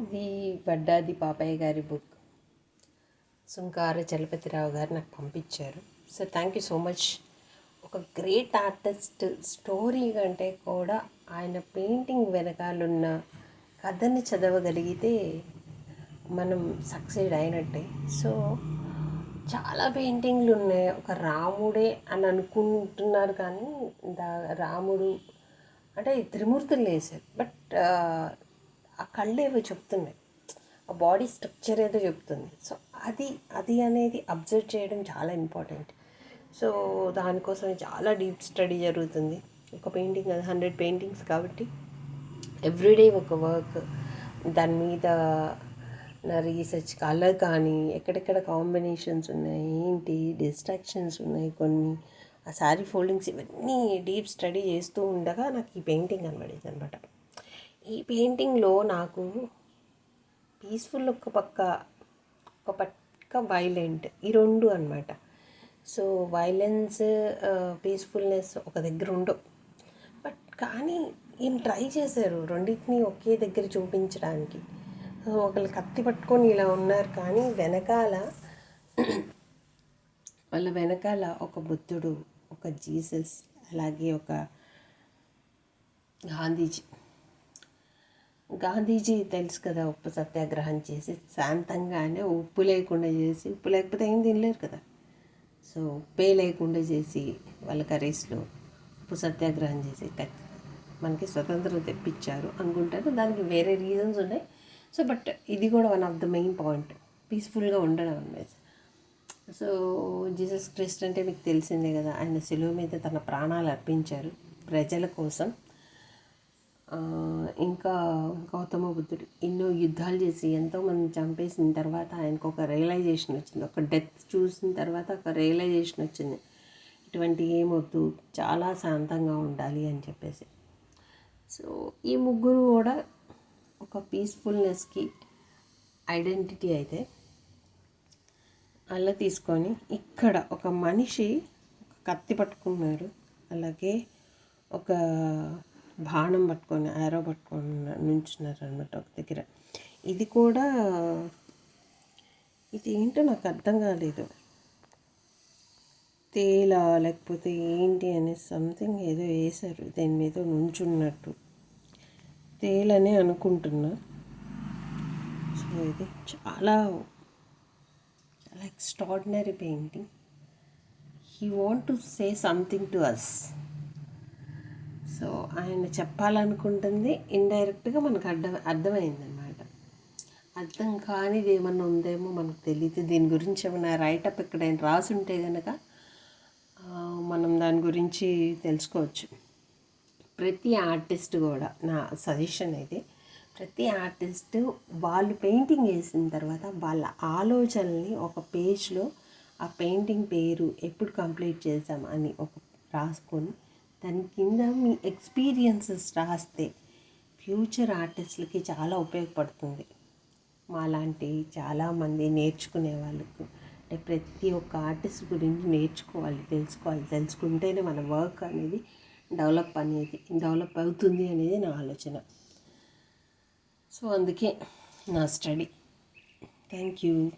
ఇది బడ్డాది పాపయ్య గారి బుక్. సుంకార చలపతిరావు గారు నాకు పంపించారు. So thank you so much. ఒక గ్రేట్ ఆర్టిస్ట్ స్టోరీ కంటే కూడా ఆయన పెయింటింగ్ వెనకాలన్న కథని చదవగలిగితే మనం సక్సెడ్ అయినట్టే. సో చాలా పెయింటింగ్లు ఉన్నాయి. ఒక రాముడే అని అనుకుంటున్నారు కానీ దా రాముడు అంటే త్రిమూర్తులు వేశారు. బట్ కళ్ళు ఏవో చెప్తున్నాయి. ఆ బాడీ స్ట్రక్చర్ ఏదో చెప్తుంది. సో అది అది అనేది అబ్జర్వ్ చేయడం చాలా ఇంపార్టెంట్. సో దానికోసం చాలా డీప్ స్టడీ జరుగుతుంది. ఒక పెయింటింగ్ అది హండ్రెడ్ పెయింటింగ్స్ కాబట్టి ఎవ్రీడే ఒక వర్క్ దాని మీద నా రీసెర్చ్ కలర్ కానీ ఎక్కడెక్కడ కాంబినేషన్స్ ఉన్నాయి ఏంటి డిస్ట్రాక్షన్స్ ఉన్నాయి కొన్ని ఆ శారీ ఫోల్డింగ్స్ ఇవన్నీ డీప్ స్టడీ చేస్తూ ఉండగా నాకు ఈ పెయింటింగ్ కనబడేది అనమాట ఈ పెయింటింగ్లో నాకు పీస్ఫుల్ ఒక పక్క ఒక పక్క వైలెంట్ ఈ రెండు అనమాట సో వైలెన్స్ పీస్ఫుల్నెస్ ఒక దగ్గర ఉండవు బట్ కానీ ఏం ట్రై చేశారు? రెండింటిని ఒకే దగ్గర చూపించడానికి. ఒకళ్ళు కత్తి పట్టుకొని ఇలా ఉన్నారు కానీ వెనకాల వాళ్ళ వెనకాల ఒక బుద్ధుడు ఒక జీసస్ అలాగే ఒక గాంధీజీ గాంధీజీ తెలుసు కదా ఉప్పు సత్యాగ్రహం చేసి శాంతంగానే ఉప్పు లేకుండా చేసి ఉప్పు లేకపోతే ఏం తినలేరు కదా. సో ఉప్పే లేకుండా చేసి వాళ్ళ కర్రీస్లో ఉప్పు సత్యాగ్రహం చేసి మనకి స్వతంత్రం తెప్పించారు అనుకుంటారు. దానికి వేరే రీజన్స్ ఉన్నాయి. సో బట్ ఇది కూడా one of the main point పీస్ఫుల్గా ఉండడం అనేది. సో జీసస్ క్రిస్ట్ అంటే మీకు తెలిసిందే కదా ఆయన సెలవు మీద తన ప్రాణాలు అర్పించారు ప్రజల కోసం. ఇంకా గౌతమ బుద్ధుడు ఎన్నో యుద్ధాలు చేసి ఎంతోమంది చంపేసిన తర్వాత ఆయనకు ఒక రియలైజేషన్ వచ్చింది. ఒక డెత్ చూసిన తర్వాత ఒక రియలైజేషన్ వచ్చింది. ఇటువంటి ఏమొద్దు చాలా శాంతంగా ఉండాలి అని చెప్పేసి. సో ఈ ముగ్గురు కూడా ఒక పీస్ఫుల్నెస్కి ఐడెంటిటీ అయితే అలా తీసుకొని ఇక్కడ ఒక మనిషి ఒక కత్తి పట్టుకున్నారు. అలాగే ఒక బాణం పట్టుకొని ఆరో పట్టుకొని నుంచున్నారనమాట ఒక దగ్గర. ఇది కూడా ఇది ఏంటో నాకు అర్థం కాలేదు. తేల లేకపోతే ఏంటి అనే సంథింగ్ ఏదో వేశారు దీని మీద నుంచున్నట్టు. తేలనే అనుకుంటున్నా. సో ఇది చాలా చాలా extraordinary painting he want to say something to us so ఆయన చెప్పాలనుకుంటుంది ఇండైరెక్ట్గా మనకు అర్థం అర్థమైందనమాట అర్థం కానిది ఏమన్నా ఉందేమో మనకు తెలియదు దీని గురించి ఏమైనా రైటప్ ఎక్కడైనా రాసి ఉంటే కనుక మనం దాని గురించి తెలుసుకోవచ్చు. ప్రతి ఆర్టిస్ట్ కూడా నా సజెషన్ అయితే ప్రతి ఆర్టిస్ట్ వాళ్ళు పెయింటింగ్ వేసిన తర్వాత వాళ్ళ ఆలోచనల్ని ఒక పేజ్లో ఆ పెయింటింగ్ పేరు ఎప్పుడు కంప్లీట్ చేసాం అని ఒక రాసుకొని దాని కింద మీ ఎక్స్పీరియన్సెస్ రాస్తే ఫ్యూచర్ ఆర్టిస్టులకి చాలా ఉపయోగపడుతుంది. మాలాంటి చాలామంది నేర్చుకునే వాళ్ళకు అంటే ప్రతి ఒక్క ఆర్టిస్ట్ గురించి నేర్చుకోవాలి తెలుసుకోవాలి. తెలుసుకుంటేనే మన వర్క్ అనేది డెవలప్ అనేది డెవలప్ అవుతుంది అనేది నా ఆలోచన. సో అందుకే నా స్టడీ. Thank you.